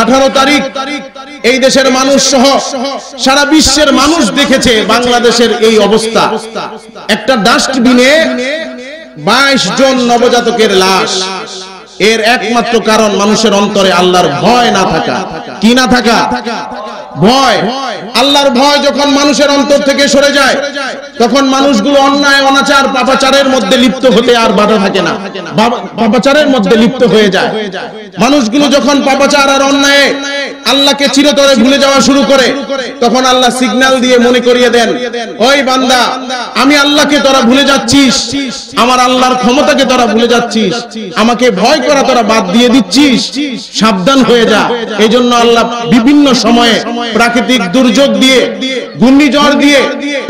আঠারো তারিখ, এই দেশের মানুষ সহ সারা বিশ্বের মানুষ দেখেছে বাংলাদেশের এই অবস্থা। একটা ডাস্টবিনে বাইশ জন নবজাতকের লাশ। এর একমাত্র কারণ মানুষের অন্তরে আল্লাহর ভয় না থাকা। কি না থাকা? ভয়। আল্লাহর ভয় যখন মানুষের অন্তর থেকে সরে যায়, তখন মানুষগুলো অন্যায়, অনাচার, পাপাচারের মধ্যে লিপ্ত হতে আর বাধা থাকে না। পাপাচারের মধ্যে লিপ্ত হয়ে যায়। মানুষগুলো যখন পাপাচার আর অন্যায়ে আল্লাহকে চিরতরে ভুলে যাওয়া শুরু করে। তখন আল্লাহ সিগন্যাল দিয়ে মনে করিয়ে দেন ওই বান্দা আমি আল্লাহকে তোরা ভুলে যাচ্ছিস। আমার আল্লাহর ক্ষমতাকে তোরা ভুলে যাচ্ছিস। আমাকে ভয় করা তোরা বাদ দিয়ে দিচ্ছিস। সাবধান হয়ে যা। এই জন্য আল্লাহ বিভিন্ন সময়ে প্রাকৃতিক দুর্যোগ দিয়ে ঘূর্ণিঝড় দিয়ে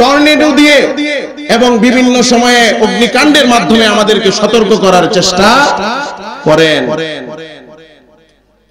টর্নেডো দিয়ে এবং বিভিন্ন সময়ে অগ্নিকাণ্ডের মাধ্যমে আমাদেরকে সতর্ক করার চেষ্টা করেন।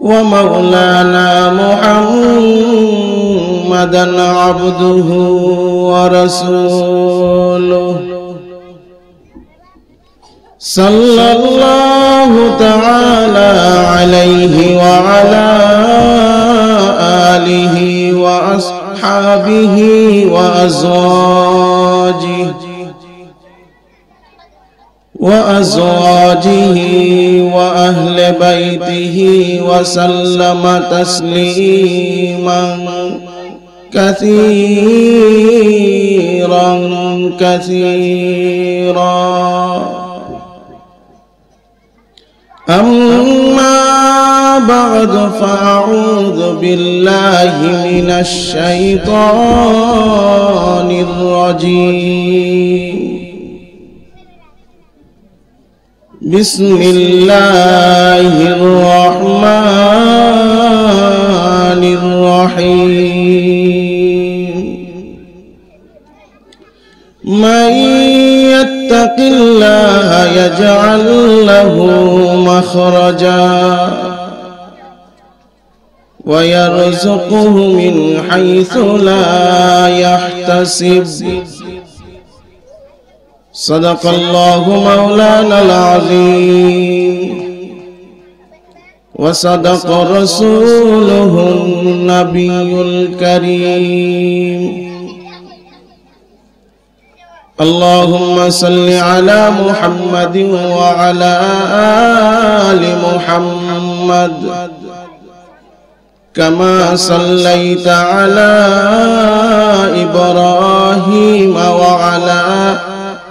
ومولانا محمدا عبده ورسوله. صلى الله تعالى عليه وعلى آله وأصحابه وأزواجه. وأزواجه وأهل بيته وسلم تسليما كثيرا كثيرا. أما بعد فأعوذ بالله من الشيطان الرجيم. بسم الله الرحمن الرحيم. من يتق الله يجعل له مخرجا ويرزقه من حيث لا يحتسب. صدق الله مولانا العظيم. وصدق رسوله النبي الكريم. اللهم صل على محمد وعلى آل محمد كما صليت على إبراهيم وعلى آل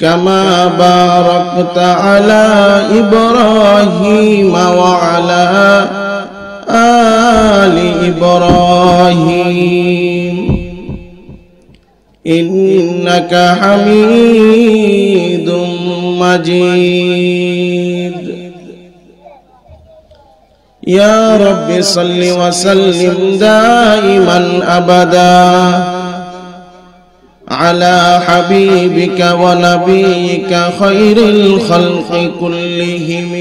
كما باركت على إبراهيم وعلى آل إبراهيم. إنك حميد مجيد. يا رب صل وسلم دائما أبدا. على حبيبك ونبيك خير الخلق كلهم.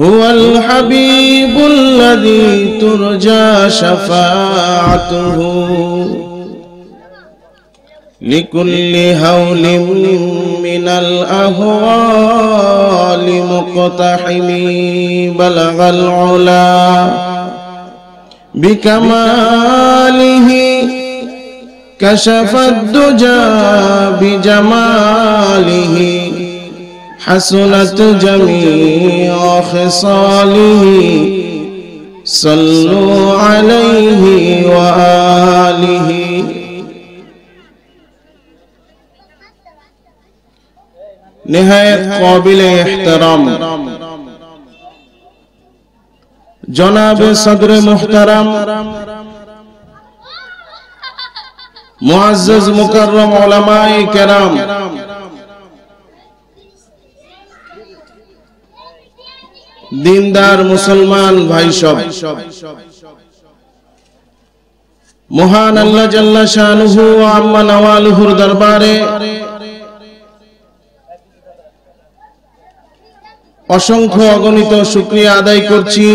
هو الحبيب الذي ترجى شفاعته. لكل هول من الأهوال مقتحم. بلغ العلا بكماله كشف الدجى بجماله، حسنت جميع خصاله، صلوا عليه وآله نہایت قابل احترام۔ جناب صدر محترم মুআজ্জাজ মুকাররম কেরাম। দিনদার মুসলমান ভাই সব। মহান আল্লাহ জাল্লা ওয়া আম্মা নওয়ালুহুর দরবারে অসংখ্য অগণিত শুক্রিয়া আদায় করছি,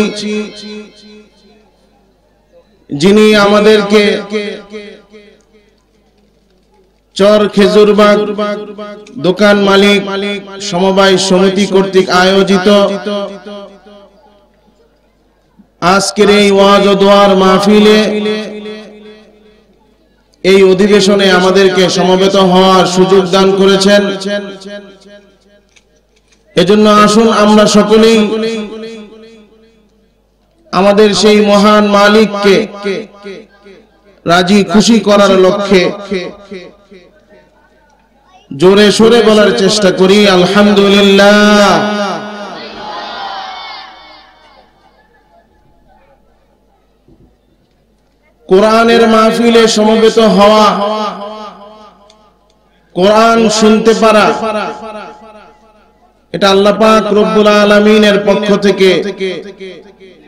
যিনি আমাদেরকে চর খেজুরবাগ দোকান মালিক, সমবায় সমিতি কর্তৃক আয়োজিত। আজকের এই ওয়াজ ও দোয়ার মাহফিলে এই অধিবেশনে আমাদেরকে সমবেত হওয়ার সুযোগ দান করেছেন। এজন্য আসুন আমরা সকলেই আমাদের সেই মহান মালিককে রাজি খুশি করার লক্ষ্যে জোরে সোরে বলার চেষ্টা করি। আলহামদুলিল্লাহ। কোরআনের মাহফিলে সমবেত হওয়া কোরআন শুনতে পারা এটা আল্লাহ পাক রব্বুল আলামিনের পক্ষ থেকে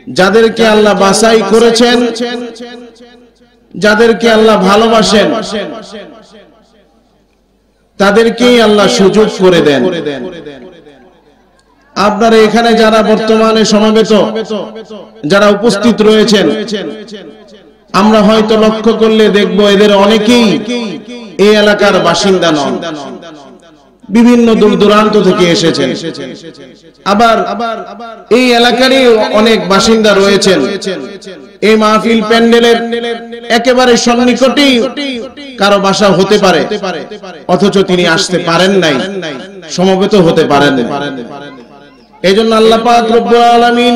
যাদেরকে আল্লাহ বাছাই করেছেন যাদেরকে আল্লাহ ভালোবাসেন তাদেরকেই আল্লাহ সুযোগ করে দেন। আপনারা এখানে যারা বর্তমানে সমাবেত যারা উপস্থিত রয়েছেন আমরা হয়তো লক্ষ্য করলে দেখব এদের অনেকেই এই এলাকার বাসিন্দা নন। বিভিন্ন দূর দূরান্ত থেকে এসেছেন। আবার এই এলাকারই অনেক বাসিন্দা রয়েছেন। এই মাহফিল প্যান্ডেলের একেবারে সন্নিকটেই কারও বাসা হতে পারে, অথচ তিনি আসতে পারেন নাই, সমবেত হতে পারেন এই জন্য আল্লাহ পাক রব্বুল আলামিন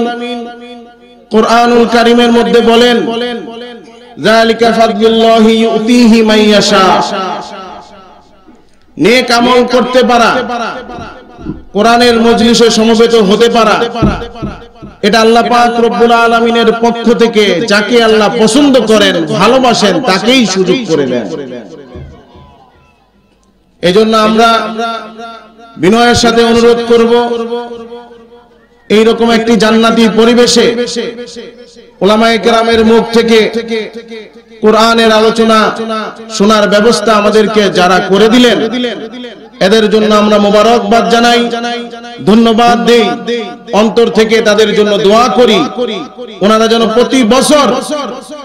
কোরআনুল কারিমের মধ্যে বলেন, যালিকা ফাদলুল্লাহি ইউতিহি মাইয়াশা। নেক আমল করতে পারা। কোরআনের মজলিসে সমবেত হতে পারা। এটা আল্লাহ পাক রব্বুল আলামিনের পক্ষ থেকে যাকে আল্লাহ পছন্দ করেন, ভালোবাসেন, তাকেই সুযোগ করে দেন। এজন্য আমরা বিনয়ের সাথে অনুরোধ করব, এইরকম একটি জান্নাতি পরিবেশে ওলামায়ে কেরামের মুখ থেকে কোরআনের আলোচনা শোনার ব্যবস্থা আমাদেরকে যারা করে দিলেন, এদের জন্য আমরা মোবারকবাদ জানাই, ধন্যবাদ দেই, অন্তর থেকে তাদের জন্য দোয়া করি। ওনারা যেন প্রতি বছর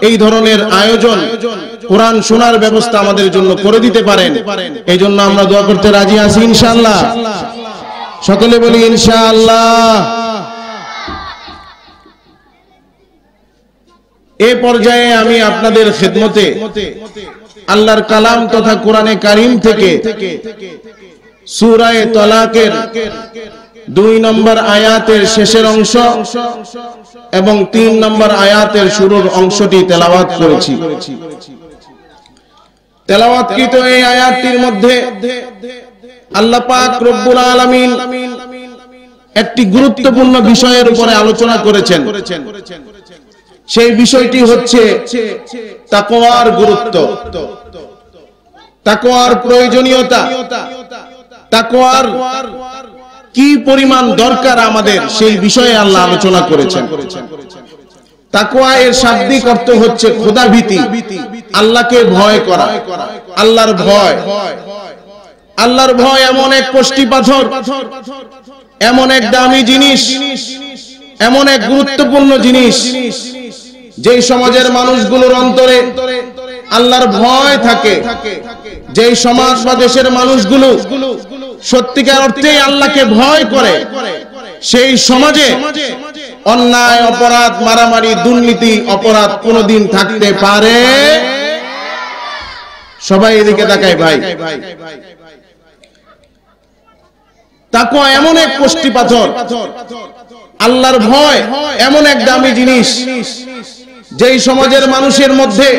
এই ধরনের আয়োজন, কোরআন শোনার ব্যবস্থা আমাদের জন্য করে দিতে পারেন। এই জন্য আমরা দোয়া করতে রাজি আছি ইনশাআল্লাহ। সকলে বলি ইনশাআল্লাহ। এ পর্যায়ে আমি আপনাদের খেদমতে আল্লাহর কালাম তথা কোরআনে কারিম থেকে সুরায় তলাকের দুই নম্বর আয়াতের শেষের অংশ এবং তিন নম্বর আয়াতের শুরুর অংশটি তেলাওয়াত করেছি। তেলাওয়াতকৃত এই আয়াতটির মধ্যে আল্লাহ পাক রব্বুল আলামিন একটি গুরুত্বপূর্ণ বিষয়ের উপরে আলোচনা করেছেন। সেই বিষয়টি হচ্ছে তাকওয়ার গুরুত্ব। তাকওয়ার প্রয়োজনীয়তা। তাকওয়ার কি পরিমাণ দরকার আমাদের সেই বিষয়ে আল্লাহ আলোচনা করেছেন। তাকওয়া এর শাব্দিক অর্থ হচ্ছে খোদা ভীতি আল্লাহকে ভয় করা। আল্লাহর ভয়। আল্লাহর ভয় এমন এক কষ্টি পাথর এমন এক দামি জিনিস এমন এক গুরুত্বপূর্ণ জিনিস যেই সমাজের মানুষগুলোর অন্তরে আল্লাহর ভয় থাকে, যেই সমাজ বা দেশের মানুষগুলো সত্যিকার অর্থে আল্লাহকে ভয় করে, সেই সমাজে অন্যায়, অপরাধ, মারামারি, দুর্নীতি, অপরাধ কোনোদিন থাকতে পারে? সবাই এদিকে তাকায় ভাই। তাকুয়া এমন এক কোষ্টি পাথর আল্লাহর ভয় এমন এক দামি জিনিস যেই সমাজের মানুষের মধ্যে,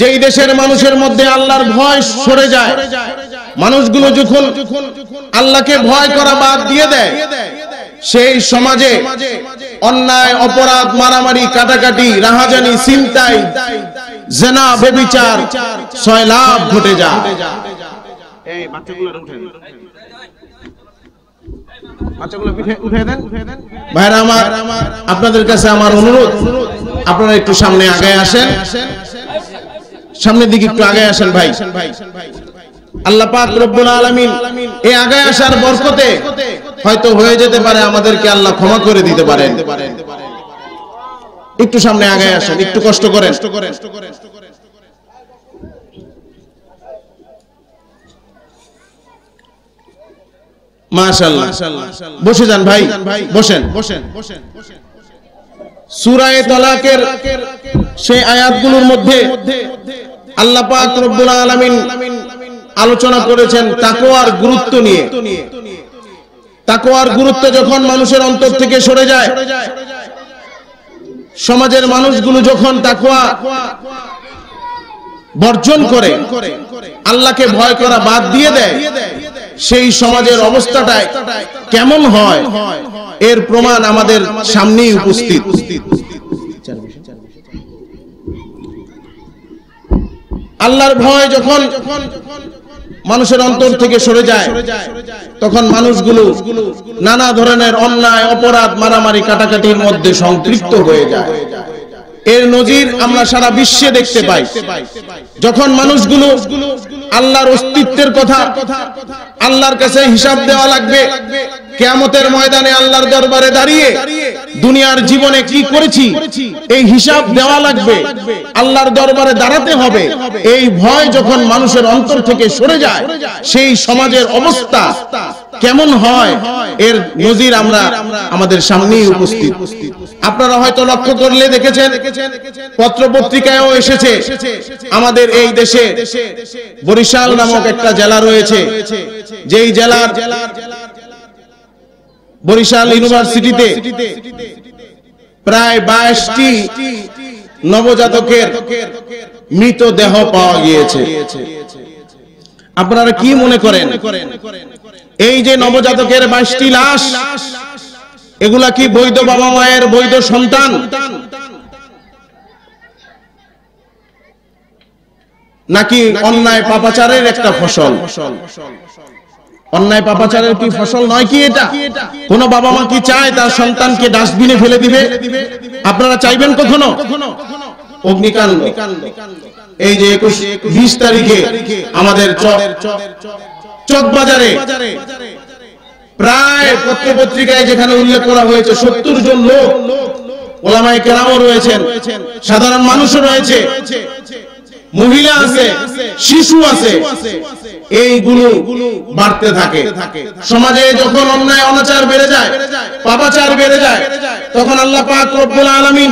যেই দেশের মানুষের মধ্যে আল্লাহর ভয় সরে যায়। মানুষগুলো যখন আল্লাহকে ভয় করা বাদ দিয়ে দেয়, সেই সমাজে অন্যায়, অপরাধ, মারামারি, কাটাকাটি, রাহাজানি চিন্তাই জেনা, বেবিচার সয়লাভ ঘটে যায়। বাচ্চাগুলো আপনাদের কাছে আমার অনুরোধ, আপনারা একটু সামনে আগে আসেন। সামনের দিকে একটু আগে আসেন ভাই। আল্লাহ পাক রব্বুল আলামিন এই আগে আসার বরকতে হয়তো হয়ে যেতে পারে, আমাদেরকে আল্লাহ ক্ষমা করে দিতে পারেন। একটু সামনে আগে আসেন, একটু কষ্ট করেন। মাশাআল্লাহ। বসে যান ভাই। বসেন বসেন। সূরায়ে তালাকের সেই আয়াতগুলোর মধ্যে আল্লাহ পাক রব্বুল আলামিন আলোচনা করেছেন তাকওয়ার গুরুত্ব নিয়ে। তাকওয়ার গুরুত্ব যখন মানুষের অন্তর থেকে সরে যায় সমাজের মানুষগুলো যখন তাকওয়া বর্জন করে আল্লাহকে ভয় করা বাদ দিয়ে দেয় সেই সমাজের অবস্থাটায় কেমন হয় এর প্রমাণ আমাদের সামনেই উপস্থিত। আল্লাহর ভয় যখন মানুষের অন্তর থেকে সরে যায়, তখন মানুষগুলো নানা ধরনের অন্যায়, অপরাধ, মারামারি, কাটাকাটির মধ্যে সম্পৃক্ত হয়ে যায়। এর নজির আমরা সারা বিশ্বে দেখতে পাই। যখন মানুষগুলো আল্লাহর অস্তিত্বের কথা, আল্লাহর কাছে হিসাব দেওয়া লাগবে, কেয়ামতের ময়দানে আল্লাহর দরবারে দাঁড়িয়ে দুনিয়ার জীবনে কি করেছি, এই হিসাব দেওয়া লাগবে, আল্লাহর দরবারে দাঁড়াতে হবে। এই ভয় যখন মানুষের অন্তর থেকে সরে যায়, সেই সমাজের অবস্থা কেমন হয় এর নজির আমরা আমাদের সামনেই উপস্থিত। আপনারা হয়তো লক্ষ্য করলে দেখেছেন পত্র পত্রিকায়ও এসেছে। আমাদের এই দেশে বরিশাল নামক একটা জেলা রয়েছে। যেই জেলার বরিশাল ইউনিভার্সিটিতে প্রায় বাইশটি নবজাতকের মৃতদেহ পাওয়া গিয়েছে। আপনারা কি মনে করেন? এই যে নবজাতকের বাইশটি লাশ, এগুলা কি বৈধ বাবা মায়ের বৈধ সন্তান? নাকি অন্যায় পাপাচারের একটা ফসল? অন্যায় পাপাচারের কি ফসল নয় কি এটা? কোন বাবা মা কি চায় তার সন্তানকে ডাস্টবিনে ফেলে দিবে? আপনারা চাইবেন কখনো? অগ্নিকাণ্ড। এই যে একুশ, বিশ তারিখে আমাদের চকবাজারে। প্রায় পত্র পত্রিকায় যেখানে উল্লেখ করা হয়েছে, সত্তর জন লোক ওলামায় কেরামও রয়েছেন, সাধারণ মানুষও রয়েছে, মহিলা আছে, শিশু আছে, এইগুলো বাড়তে থাকে। সমাজে যখন অন্যায়, অনাচার বেড়ে যায়, পাপাচার বেড়ে যায়, তখন আল্লাহ পাক রব্বুল আলামিন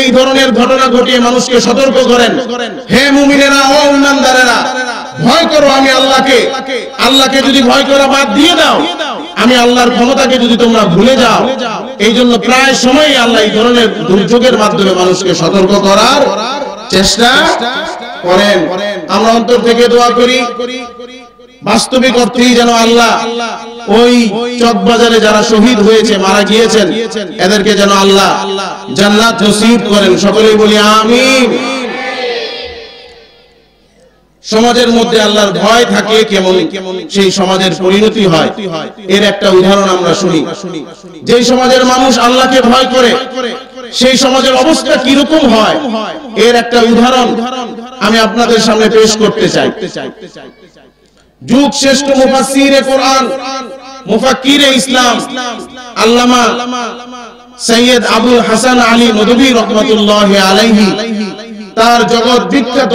এই ধরনের ঘটনা ঘটিয়ে মানুষকে সতর্ক করেন। হে মুমিনেরা, ও ইমানদারেরা ভয় করো, আমি আল্লাহকে। আল্লাহকে যদি ভয় করা বাদ দিয়ে দাও, আমি আল্লাহর ক্ষমতাকে যদি তোমরা ভুলে যাও, এই জন্য প্রায় সময় আল্লাহ এই ধরনের দুর্যোগের মাধ্যমে মানুষকে সতর্ক করার চেষ্টা করেন। আমরা অন্তর থেকে দোয়া করি, বাস্তবিক অর্থেই যেন আল্লাহ ওই চকবাজারে যারা শহীদ হয়েছে, মারা গিয়েছেন, এদেরকে যেন আল্লাহ জান্নাত নসিব করেন। সকলেই বলি, আমিন। সমাজের মধ্যে আল্লাহর ভয় থাকে কেমন, সেই সমাজের পরিণতি হয়। এর একটা উদাহরণ আমরা শুনি। যেই সমাজের মানুষ আল্লাহকে ভয় করে, সেই সমাজের অবস্থা কীরকম হয়, এর একটা উদাহরণ আমি আপনাদের সামনে পেশ করতে চাই। যুগ শ্রেষ্ঠ মুফাসসিরে কোরআন, মুফাক্কিরে ইসলাম, আল্লামা সৈয়দ আবুল হাসান আলী নদভী রহমাতুল্লাহ আলাইহি, তার জগৎ বিখ্যাত।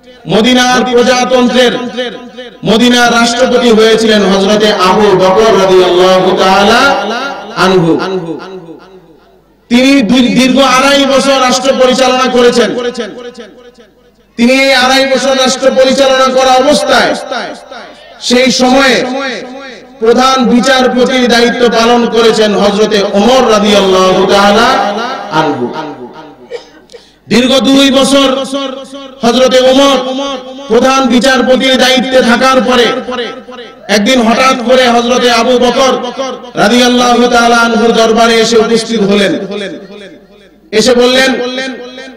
মদিনার প্রজাতন্ত্রের মদিনার রাষ্ট্রপতি হয়েছিলেন হযরতে আবু বকর রাদিয়াল্লাহু তিনি দীর্ঘ আড়াই বছর রাষ্ট্র পরিচালনা করেছেন। তিনি এই আড়াই বছর রাষ্ট্র পরিচালনা করা অবস্থায় সেই সময়ে প্রধান বিচারপতির দায়িত্ব পালন করেছেন হজরতে ওমর রাদিয়াল্লাহু তাআলা আনহু। দীর্ঘ দুই বছর হজরতে ওমর প্রধান বিচারপতির দায়িত্বে থাকার পরে একদিন হঠাৎ করে হজরতে আবু বকর রাদিয়াল্লাহু তাআলা আনহুর দরবারে এসে উপস্থিত হলেন। এসে বললেন,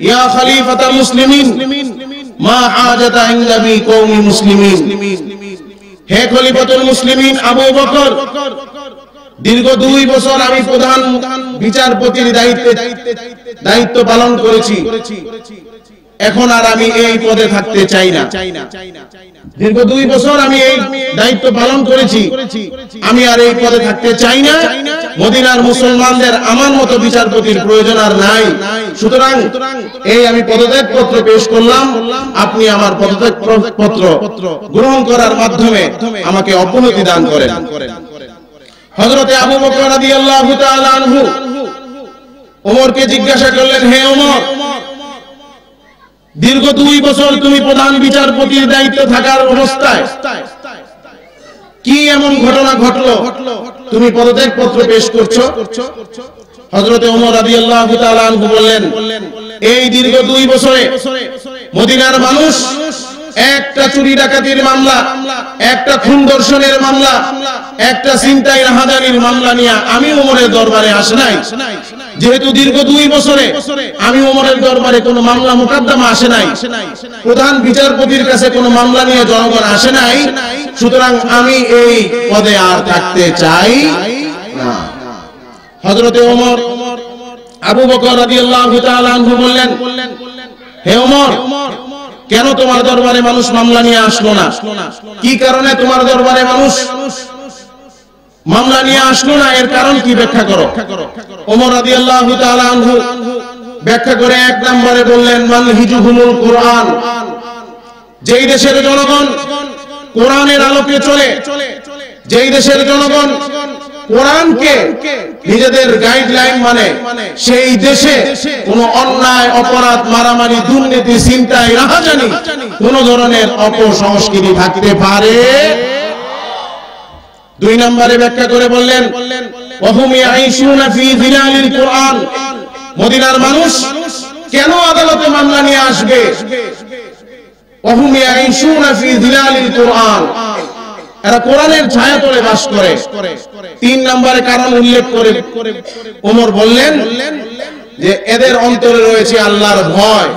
ইয়া খলিফাতাল মুসলিমিন, মা হাজাতা ইনদা বি কওমি মুসলিমিন। হে খলিফাতুল মুসলিমিন আবু বকর দীর্ঘ দুই বছর আমি প্রধান বিচারপতির দায়িত্বে দায়িত্ব পালন করেছি। এখন আর আমি এই পদে থাকতে চাই না। দীর্ঘ দুই বছর আমি এই দায়িত্ব পালন করেছি। আমি আর এই পদে থাকতে চাই না। মদিনার মুসলমানদের আমার মতো বিচারপতির প্রয়োজন আর নাই। সুতরাং এই আমি পদত্যাগ পত্র পেশ করলাম। আপনি আমার পদত্যাগ পত্র গ্রহণ করার মাধ্যমে আমাকে অপনতি দান করেন। হযরতে আবু বকর রাদিয়াল্লাহু তাআলা আনহু ওমরকে জিজ্ঞাসা করলেন, হে ওমর, দীর্ঘ দুই বছর তুমি প্রধান বিচারপতির দায়িত্ব থাকার অবস্থায় কি এমন ঘটনা ঘটলো? তুমি পদত্যাগ পত্র পেশ করছ? হযরতে ওমর রাদিয়াল্লাহু তাআলা আনহু বললেন, এই দীর্ঘ দুই বছরে মদিনার মানুষ একটা চুরি ডাকাতির মামলা, একটা খুন দর্শনের মামলা, একটা চিন্তাই রাহাজানির মামলা নিয়ে আমি ওমরের দরবারে আসে নাই। যেহেতু দীর্ঘ দুই বছরে আমি ওমরের দরবারে কোনো মামলা মোকদ্দমা আসে নাই। প্রধান বিচারপতির কাছে কোনো মামলা নিয়ে জনগণ আসে নাই। সুতরাং আমি এই পদে আর থাকতে চাই না। হযরতে ওমর আবু বকর রাদিয়াল্লাহু তাআলা আনহু বললেন, হে ওমর কেন তোমার দরবারে মানুষ মামলা নিয়ে আসলো না? কি কারণে তোমার দরবারে মানুষ মামলা নিয়ে আসলো না? এর কারণ কি ব্যাখ্যা করো? ওমর তাআলা আনহু ব্যাখ্যা করে এক নম্বরে বললেন, মান হিজুহুমুল কোরআন? যেই দেশের জনগণ কোরআনের আলোকে চলে, যেই দেশের জনগণ কোরআনকে নিজেদের গাইডলাইন মানে সেই দেশে কোন অন্যায়, অপরাধ, মারামারি, দুর্নীতি চিন্তায় রাহাজানি কোন ধরনের অপসংস্কৃতি থাকতে পারে। দুই নম্বরে ব্যাখ্যা করে বললেন মদিনার মানুষ কেন আদালতে মামলা নিয়ে আসবে? ওহুম ইয়াইশুনা ফি যিলালিল কোরআন। এরা কোরআনের ছায়া তলে বাস করে। তিন নম্বরে কারণ উল্লেখ করে ওমর বললেন যে এদের অন্তরে রয়েছে আল্লাহর ভয়।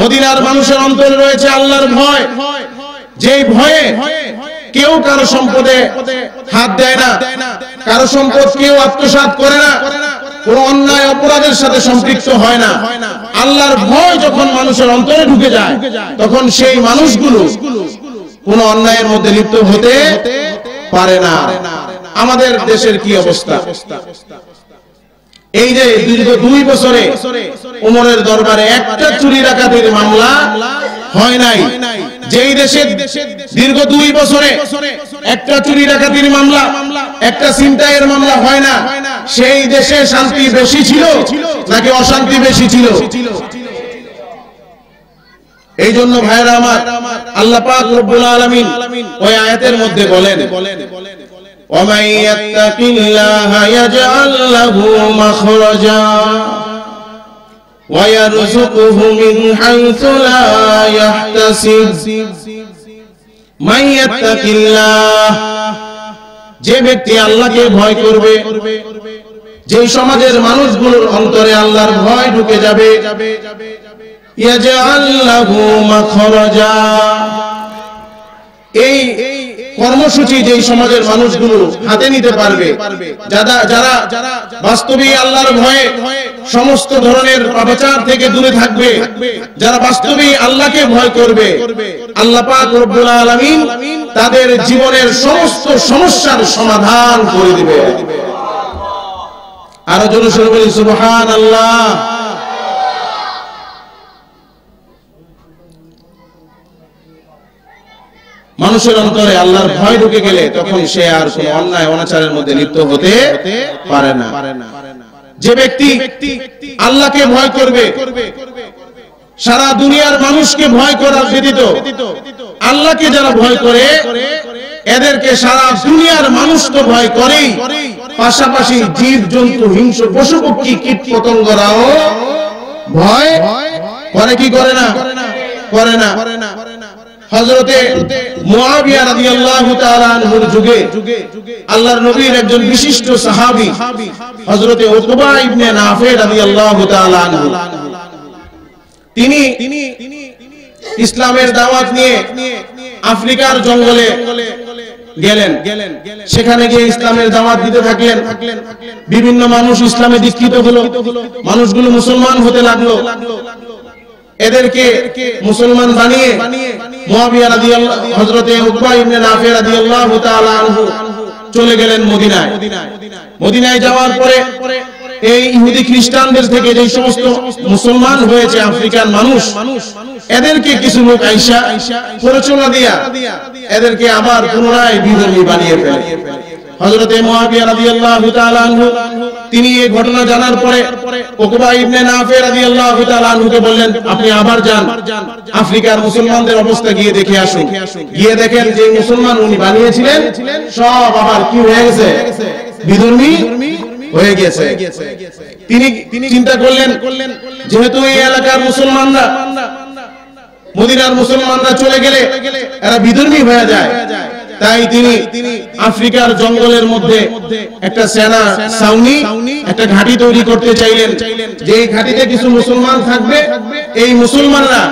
মদিনার মানুষের অন্তরে রয়েছে আল্লাহর ভয়। ভয়ে কেউ কারও সম্পদে হাত দেয় না, কারও সম্পদ কেউ আত্মসাৎ করে না, কোন অন্যায় অপরাধের সাথে সম্পৃক্ত হয় না। আল্লাহর ভয় যখন মানুষের অন্তরে ঢুকে যায়, তখন সেই মানুষগুলো কোন অন্যায়ের মধ্যে লিপ্ত হতে পারে না। আমাদের দেশের কি অবস্থা? এই যে দীর্ঘ দুই বছরে উমরের দরবারে একটা চুরি ডাকাতির মামলা হয় নাই। যেই দেশে দীর্ঘ দুই বছরে একটা চুরি ডাকাতির মামলা, একটা ছিনতাইয়ের মামলা হয় না, সেই দেশে শান্তি বেশি ছিল নাকি অশান্তি বেশি ছিল? এই জন্য ভাইরা আমার আল্লাহ পাক রব্বুল আলামিন ওই আয়াতের মধ্যে বলেন ومن يتق الله يجعل له مخرجا ويرزقه من حيث لا يحتسب من يتق الله যে ব্যক্তি আল্লাহকে ভয় করবে যে সমাজের মানুষগুলোর অন্তরে আল্লাহর ভয় ঢুকে যাবে ইয়াজআল লাহু মাখরাজা এই কর্মসূচি যেই সমাজের মানুষগুলো হাতে নিতে পারবে যারা যারা বাস্তবে আল্লাহর ভয়ে সমস্ত ধরনের থেকে দূরে থাকবে, যারা বাস্তবে আল্লাহকে ভয় করবে, আল্লাহ তাদের জীবনের সমস্ত সমস্যার সমাধান করে দিবে। আরও জোরে বলি আল্লাহ মানুষের অন্তরে আল্লাহর ভয় ঢুকে গেলে তখন সে আর কোন অন্যায় অনাচারের মধ্যে লিপ্ত হতে পারে না। যে ব্যক্তি আল্লাহকে ভয় করবে, সারা দুনিয়ার মানুষকে ভয় করার ব্যতীত আল্লাহকে যারা ভয় করে, এদেরকে সারা দুনিয়ার মানুষ তো ভয় করেই। পাশাপাশি জীব জন্তু হিংস্র পশু পক্ষী কীট পতঙ্গরাও ভয় করে কি করে না করে না? করে না। আল্লাহর নবীর একজন বিশিষ্ট তিনি ইসলামের দাওয়াত নিয়ে আফ্রিকার জঙ্গলে গেলেন। সেখানে গিয়ে ইসলামের দাওয়াত দিতে থাকলেন। বিভিন্ন মানুষ ইসলামে দীক্ষিত হলো। মানুষগুলো মুসলমান হতে লাগল। এদেরকে মুসলমান বানিয়ে মুয়াবিয়া রাদিয়াল্লাহু চলে গেলেন মদিনায়। মদিনায় যাওয়ার পরে এই ইহুদি খ্রিস্টানদের থেকে যে সমস্ত মুসলমান হয়েছে আফ্রিকান মানুষ, এদেরকে কিছু লোক আইসা প্ররোচনা দিয়া এদেরকে আবার পুনরায় বিধর্মী বানিয়ে ফেলে। হযরতে মুয়াবিয়া রাদিয়াল্লাহু তাআলা আনহু, তিনি এই ঘটনা জানার পরে উকবা ইবনে রাদিয়াল্লাহু তাআলা আনহুকে বললেন, আপনি আবার যান। আফ্রিকার মুসলমানদের অবস্থা গিয়ে দেখে আসুন। গিয়ে দেখেন যে মুসলমান উনি বানিয়েছিলেন, সব আবার কি হয়ে গেছে? হয়ে গেছে। তিনি চিন্তা করলেন, যেহেতু এই এলাকার মুসলমানরা, মদিনার মুসলমানরা চলে গেলে এরা বিধর্মী হয়ে যায়। তাই তিনি আফ্রিকার জঙ্গলের মধ্যে একটা সেনা, সাউনি, একটা ঘাঁটি তৈরি করতে চাইলেন। যে ঘাঁটিতে কিছু মুসলমান থাকবে, এই মুসলমানরা,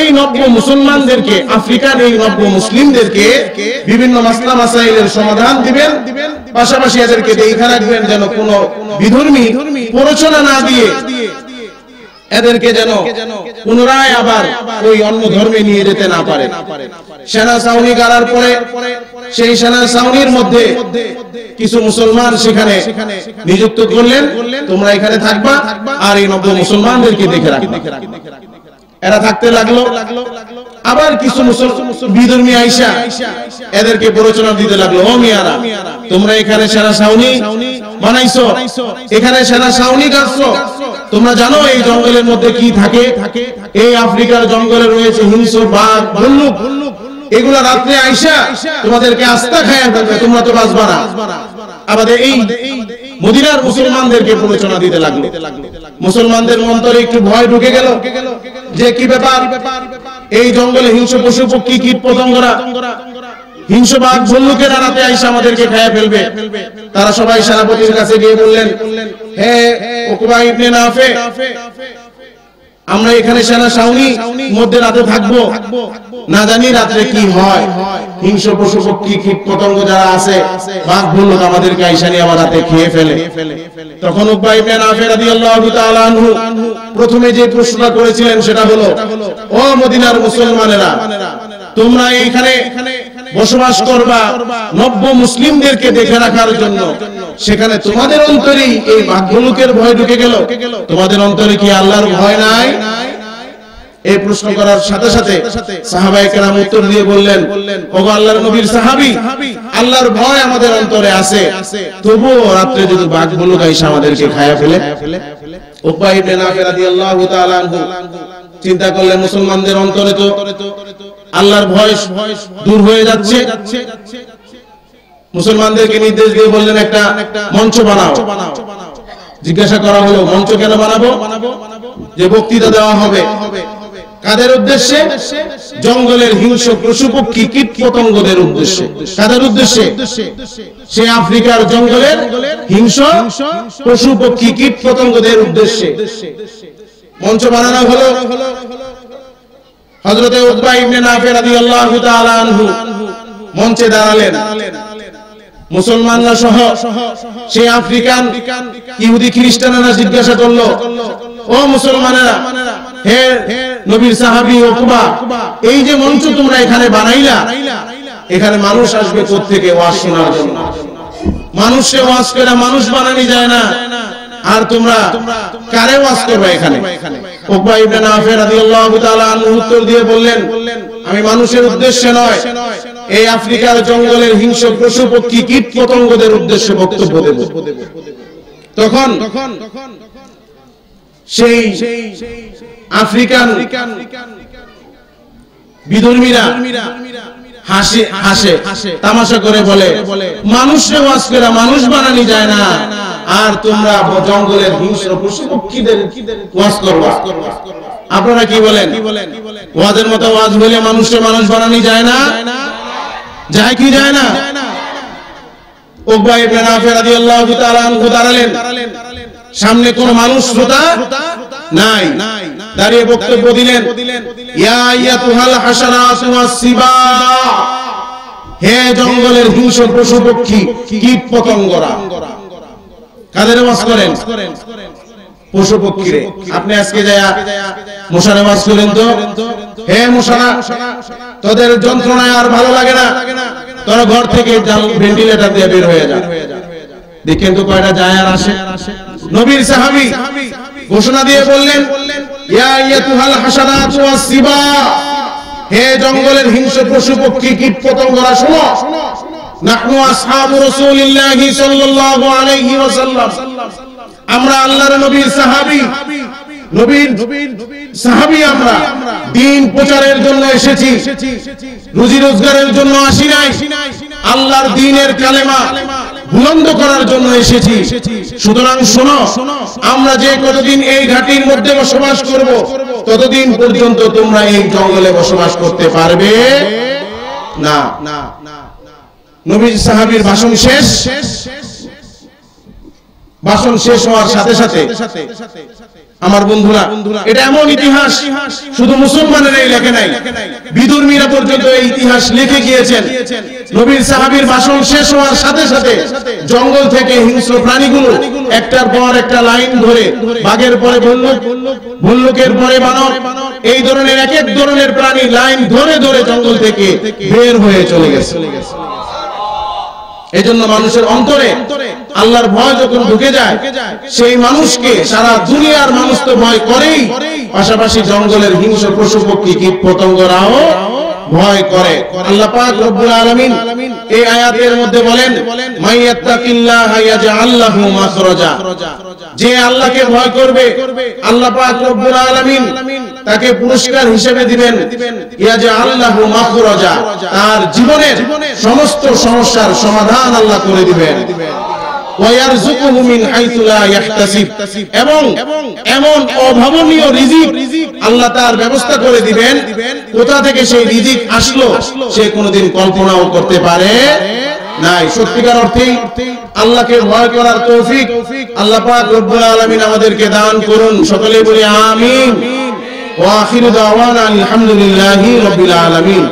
এই নব্য মুসলমানদেরকে, আফ্রিকার এই নব্য মুসলিমদেরকে বিভিন্ন মাসলা মাসাইলের সমাধান দিবেন। পাশাপাশি এদেরকে দেখা রাখবেন যেন কোনো বিধর্মী প্ররোচনা না দিয়ে এদেরকে যেন পুনরায় আবার ওই অন্য ধর্মে নিয়ে যেতে না পারে। সেনা সাউনি গাড়ার পরে সেই সেনা সাউনির মধ্যে কিছু মুসলমান সেখানে নিযুক্ত করলেন। তোমরা এখানে থাকবা আর এই নব্য মুসলমানদেরকে দেখে রাখবে। এরা থাকতে লাগল। আবার কিছু বিধর্মী আইসা এদেরকে প্ররোচনা দিতে লাগল। ও মিয়ারা তোমরা এখানে সেনা সাউনি বানাইছো। এখানে সেনা সাউনি গাছছো তোমরা জানো এই জঙ্গলের মধ্যে কি থাকে? এই আফ্রিকার জঙ্গলে রয়েছে হিংস্র বাঘ ভল্লুক এগুলা রাত্রে আইসা তোমাদেরকে আস্থা খায়া ফেলবে, তোমরা তো বাঁচবা না। আমাদের এই মদিনার মুসলমানদেরকে প্ররোচনা দিতে লাগল। মুসলমানদের অন্তরে একটু ভয় ঢুকে গেল যে কি ব্যাপার? এই জঙ্গলে হিংস্র পশু পক্ষী কীট পতঙ্গরা হিংস্র বাঘ রাতে আইসা আমাদেরকে খেয়ে ফেলবে। তারা সবাই সেনাপতির কাছে গিয়ে বললেন, হে উকবা ইবনে নাফে, আমরা এখানে সেনা সাউনি মধ্যে রাতে থাকব। না জানি রাত্রে কি হয়। হিংস্র পশু পক্ষী, কীট পতঙ্গ যারা আছে, বাঘ ভল্লুক আমাদেরকে আইসা নিয়ে আবার রাতে খেয়ে ফেলে। তখন উকবা ইবনে নাফে রাদিয়াল্লাহু তাআলা আনহু প্রথমে যে প্রশ্নটা করেছিলেন সেটা হলো, ও মদিনার মুসলমানেরা, তোমরা এইখানে বসবাস করবা নব্য মুসলিমদেরকে দেখে রাখার জন্য। সেখানে তোমাদের অন্তরেই এই বাঘগুলোকের ভয় ঢুকে গেল। তোমাদের অন্তরে কি আল্লাহর ভয় নাই? এই প্রশ্ন করার সাথে সাথে সাহাবায়ে কেরাম উত্তর দিয়ে বললেন ওগো আল্লাহর নবীর সাহাবী আল্লাহর ভয় আমাদের অন্তরে আছে। তবুও রাত্রে যদি বাঘগুলো গাইসা আমাদেরকে খায়া ফেলে? উকবা ইবনে নাফি রাদিয়াল্লাহু তাআলা আনহু চিন্তা করলেন মুসলমানদের অন্তরে তো আল্লাহর ভয় দূর হয়ে যাচ্ছে। মুসলমানদেরকে নির্দেশ দিয়ে বললেন, একটা মঞ্চ বানাও। জিজ্ঞাসা করা হলো, মঞ্চ কেন বানাবো? যে বক্তৃতা দেওয়া হবে। কাদের উদ্দেশ্যে? জঙ্গলের হিংস্র পশু পক্ষী, কীট পতঙ্গদের উদ্দেশ্যে। কাদের উদ্দেশ্যে? সে আফ্রিকার জঙ্গলের হিংস্র পশু পক্ষী, কীট পতঙ্গদের উদ্দেশ্যে। মঞ্চ বানানো হলো। উকবা ইবনে আনহু মঞ্চে দাঁড়ালেন। মুসলমানরা সহ আফ্রিকান, ইহুদি খ্রিস্টানেরা জিজ্ঞাসা করল, ও মুসলমানেরা, হে নবীর এই যে মঞ্চ তোমরা এখানে বানাইলা, এখানে মানুষ আসবে থেকে ওয়াজ শোনার জন্য। মানুষে ওয়াজ করে, মানুষ বানানি যায় না। আর তোমরা কারে ওয়াজ করবে এখানে? উকবা ইবনে নাফি রাদিয়াল্লাহু তাআলা আনহু উত্তর দিয়ে বললেন, আমি মানুষের উদ্দেশ্যে নয়, এই আফ্রিকার জঙ্গলের হিংস্র পশু পক্ষী কীট পতঙ্গদের উদ্দেশ্যে বক্তব্য দেব। তখন সেই আফ্রিকান বিধর্মীরা হাসে হাসে তামাশা করে বলে মানুষকে ওয়াজ করে মানুষ বানানি যায় না। আর তোমরা জঙ্গলের হিংস্র পশু পক্ষীদের ওয়াজ করবা। আপনারা কি বলেন? ওয়াজের মতো ওয়াজ বলে মানুষকে মানুষ বানানি যায় না? যায় কি যায় না? সামনে কোন মানুষ শ্রোতা নাই। দাঁড়িয়ে বক্তব্য দিলেন হে জঙ্গলের হিংস্র পশু পক্ষী, কীট পতঙ্গরা। কাদের ওয়াজ করেন? পশু পক্ষীরে। আপনি আজকে যায় মশারে ওয়াজ করেন তো? হে মশারা, তোদের যন্ত্রণায় আর ভালো লাগে না? তোরা ঘর থেকে ভেন্টিলেটর দিয়ে বের হয়ে যা। দেখেন তো কয়টা যায় আর আসে। নবীর সাহাবী ঘোষণা দিয়ে বললেন হে জঙ্গলের হিংস্র পশু পক্ষী কীট পতঙ্গরা শোনো আল্লাহর নবীর সাহাবী। নবীর সাহাবী আমরা। দিন প্রচারের জন্য এসেছি। রুজি রোজগারের জন্য আসি আল্লাহর দিনের কালেমা। বুলন্দ করার জন্য এসেছি। সুতরাং শোনো, আমরা যে কতদিন এই ঘাটির মধ্যে বসবাস করব, ততদিন পর্যন্ত তোমরা এই জঙ্গলে বসবাস করতে পারবে না। নবীন সাহাবির ভাষণ শেষ। ভাষণ শেষ হওয়ার সাথে সাথে আমার বন্ধুরা এটা এমন ইতিহাস শুধু মুসলমানের এই লেখে নাই। বিদুর্মীরা পর্যন্ত এই ইতিহাস লিখে গিয়েছেন। নবীর সাহাবীর ভাষণ শেষ হওয়ার সাথে সাথে জঙ্গল থেকে হিংস্র প্রাণীগুলো একটার পর একটা লাইন ধরে বাঘের পরে ভল্লুক ভল্লুকের পরে বানর এই ধরনের এক এক ধরনের প্রাণী লাইন ধরে ধরে জঙ্গল থেকে বের হয়ে চলে গেছে। এজন্য মানুষের অন্তরে আল্লাহর ভয় যখন ঢুকে যায়, সেই মানুষকে সারা দুনিয়ার মানুষ তো ভয় করেই। পাশাপাশি জঙ্গলের হিংস্র পশু পক্ষী কীট পতঙ্গরাও ভয় করে। আল্লাহ পাক রব্বুল আলামিন এই আয়াতের মধ্যে বলেন যে আল্লাহকে ভয় করবে, আল্লাহ পাক তাকে পুরস্কার হিসেবে দিবেন ইয়াজআল লাহু মাখরাজা। তার জীবনের সমস্ত সমস্যার সমাধান আল্লাহ করে দিবেন। এমন অভাবনীয় আল্লাহ তার ব্যবস্থা করে দিবেন, কোথা থেকে সে কল্পনাও করতে পারে নাই। সত্যিকার আল্লাহকে করার তৌফিক আলামিন আমাদেরকে দান করুন। সকলে বলি আমিন। ওয়া আলামিন।